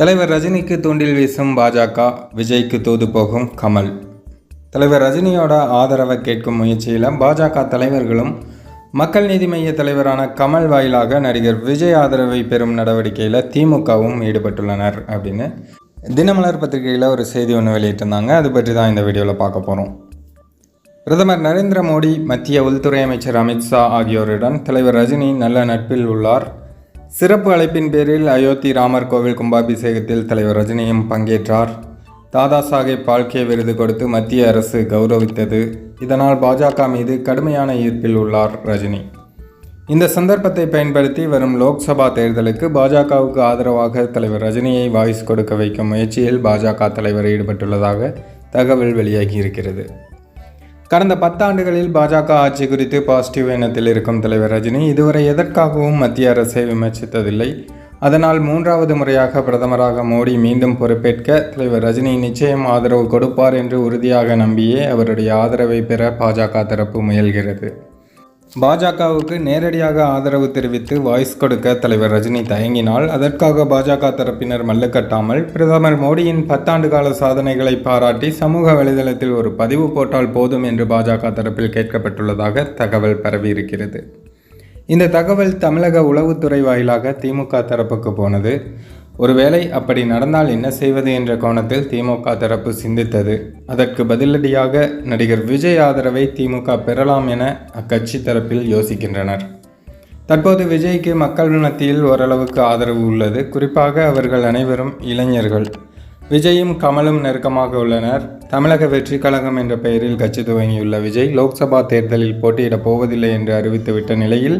தலைவர் ரஜினிக்கு தூண்டில் வீசும் பாஜக விஜய்க்கு தூது போகும் கமல். தலைவர் ரஜினியோட ஆதரவை கேட்கும் முயற்சியில் பாஜக தலைவர்களும் மக்கள் நீதி மைய தலைவரான கமல் வாயிலாக நடிகர் விஜய் ஆதரவை பெறும் நடவடிக்கையில் திமுகவும் ஈடுபட்டுள்ளனர் அப்படின்னு தினமலர் பத்திரிகையில் ஒரு செய்தி ஒன்று வெளியிட்டிருந்தாங்க. அது பற்றி தான் இந்த வீடியோவில் பார்க்க போகிறோம் பிரதமர் நரேந்திர மோடி மத்திய உள்துறை அமைச்சர் அமித்ஷா ஆகியோருடன் தலைவர் ரஜினி நல்ல நட்பில் உள்ளார். சிறப்பு அழைப்பின் பேரில் அயோத்தி ராமர் கோவில் கும்பாபிஷேகத்தில் தலைவர் ரஜினியும் பங்கேற்றார். தாதா சாஹேப் பால்கே விருது கொடுத்து மத்திய அரசு கௌரவித்தது. இதனால் பாஜக மீது கடுமையான ஈர்ப்பில் உள்ளார் ரஜினி. இந்த சந்தர்ப்பத்தை பயன்படுத்தி வரும் லோக்சபா தேர்தலுக்கு பாஜகவுக்கு ஆதரவாக தலைவர் ரஜினியை வாய்ஸ் கொடுக்க வைக்கும் முயற்சியில் பாஜக தலைவர் ஈடுபட்டுள்ளதாக தகவல் வெளியாகி இருக்கிறது கடந்த பத்தாண்டுகளில் பாஜக ஆட்சி குறித்து பாசிட்டிவ் எண்ணத்தில் இருக்கும் தலைவர் ரஜினி இதுவரை எதற்காகவும் மத்திய அரசை விமர்சித்ததில்லை. அதனால் மூன்றாவது முறையாக பிரதமராக மோடி மீண்டும் பொறுப்பேற்க தலைவர் ரஜினி நிச்சயம் ஆதரவு கொடுப்பார் என்று உறுதியாக நம்பியே அவருடைய ஆதரவை பெற பாஜக தரப்பு முயல்கிறது. பாஜகவுக்கு நேரடியாக ஆதரவு தெரிவித்து வாய்ஸ் கொடுக்க தலைவர் ரஜினி தயங்கினால் அதற்காக பாஜக தரப்பினர் மல்லுக்கட்டாமல் பிரதமர் மோடியின் பத்தாண்டு கால சாதனைகளை பாராட்டி சமூக வலைதளத்தில் ஒரு பதிவு போட்டால் போதும் என்று பாஜக தரப்பில் கேட்கப்பட்டுள்ளதாக தகவல் பரவியிருக்கிறது. இந்த தகவல் தமிழக உளவுத்துறை வாயிலாக திமுக தரப்புக்கு போனது. ஒருவேளை அப்படி நடந்தால் என்ன செய்வது என்ற கோணத்தில் திமுக தரப்பு சிந்தித்தது. அதற்கு பதிலடியாக நடிகர் விஜய் ஆதரவை திமுக பெறலாம் என அக்கட்சி தரப்பில் யோசிக்கின்றனர். தற்போது விஜய்க்கு மக்கள் மத்தியில் ஓரளவுக்கு ஆதரவு உள்ளது. குறிப்பாக அவர்கள் அனைவரும் இளைஞர்கள். விஜயும் கமலும் நெருக்கமாக உள்ளனர். தமிழக வெற்றி கழகம் என்ற பெயரில் கட்சி துவங்கியுள்ள விஜய் லோக்சபா தேர்தலில் போட்டியிடப் போவதில்லை என்று அறிவித்துவிட்ட நிலையில்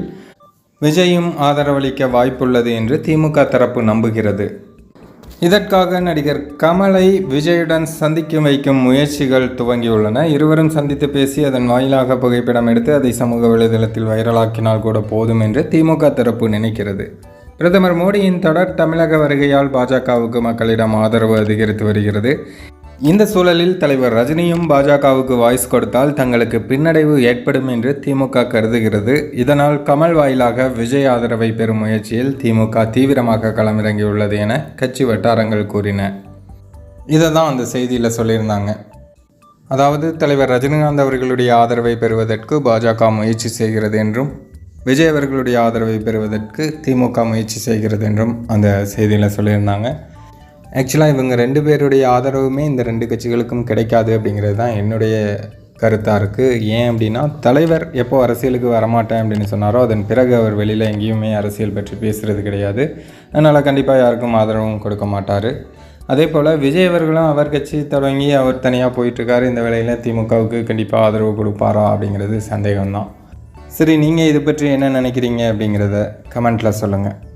விஜயும் ஆதரவளிக்க வாய்ப்புள்ளது என்று திமுக தரப்பு நம்புகிறது. இதற்காக நடிகர் கமலை விஜயுடன் சந்திக்க வைக்கும் முயற்சிகள் துவங்கியுள்ளன. இருவரும் சந்தித்து பேசி அதன் வாயிலாக புகைப்படம் எடுத்து அதை சமூக வலைதளத்தில் வைரலாக்கினால் கூட போதும் என்று திமுக தரப்பு நினைக்கிறது. பிரதமர் மோடியின் தொடர் தமிழக வருகையால் பாஜகவுக்கு மக்களிடம் ஆதரவு அதிகரித்து வருகிறது. இந்த சூழலில் தலைவர் ரஜினியும் பாஜகவுக்கு வாய்ஸ் கொடுத்தால் தங்களுக்கு பின்னடைவு ஏற்படும் என்று திமுக கருதுகிறது. இதனால் கமல் வாயிலாக விஜய் ஆதரவை பெறும் முயற்சியில் திமுக தீவிரமாக களமிறங்கியுள்ளது என கட்சி வட்டாரங்கள் கூறின. இதை தான் அந்த செய்தியில் சொல்லியிருந்தாங்க. அதாவது தலைவர் ரஜினிகாந்த் அவர்களுடைய ஆதரவை பெறுவதற்கு பாஜக முயற்சி செய்கிறது என்றும் விஜய் அவர்களுடைய ஆதரவை பெறுவதற்கு திமுக முயற்சி செய்கிறது என்றும் அந்த செய்தியில் சொல்லியிருந்தாங்க. ஆக்சுவலாக இவங்க ரெண்டு பேருடைய ஆதரவுமே இந்த ரெண்டு கட்சிகளுக்கும் கிடைக்காது அப்படிங்கிறது தான் என்னுடைய கருத்தாக இருக்குது ஏன் அப்படின்னா தலைவர் எப்போ அரசியலுக்கு வரமாட்டேன் அப்படின்னு சொன்னாரோ அதன் பிறகு அவர் வெளியில் எங்கேயுமே அரசியல் பற்றி பேசுகிறது கிடையாது. அதனால் கண்டிப்பாக யாருக்கும் ஆதரவும் கொடுக்க மாட்டார். அதே போல் விஜய் அவர்களும் அவர் கட்சி தொடங்கி அவர் தனியாக போயிட்டுருக்காரு. இந்த வேலையில் திமுகவுக்கு கண்டிப்பாக ஆதரவு கொடுப்பாரா அப்படிங்கிறது சந்தேகம்தான். சரி நீங்கள் இது பற்றி என்ன நினைக்கிறீங்க அப்படிங்கிறத கமெண்ட்டில் சொல்லுங்கள்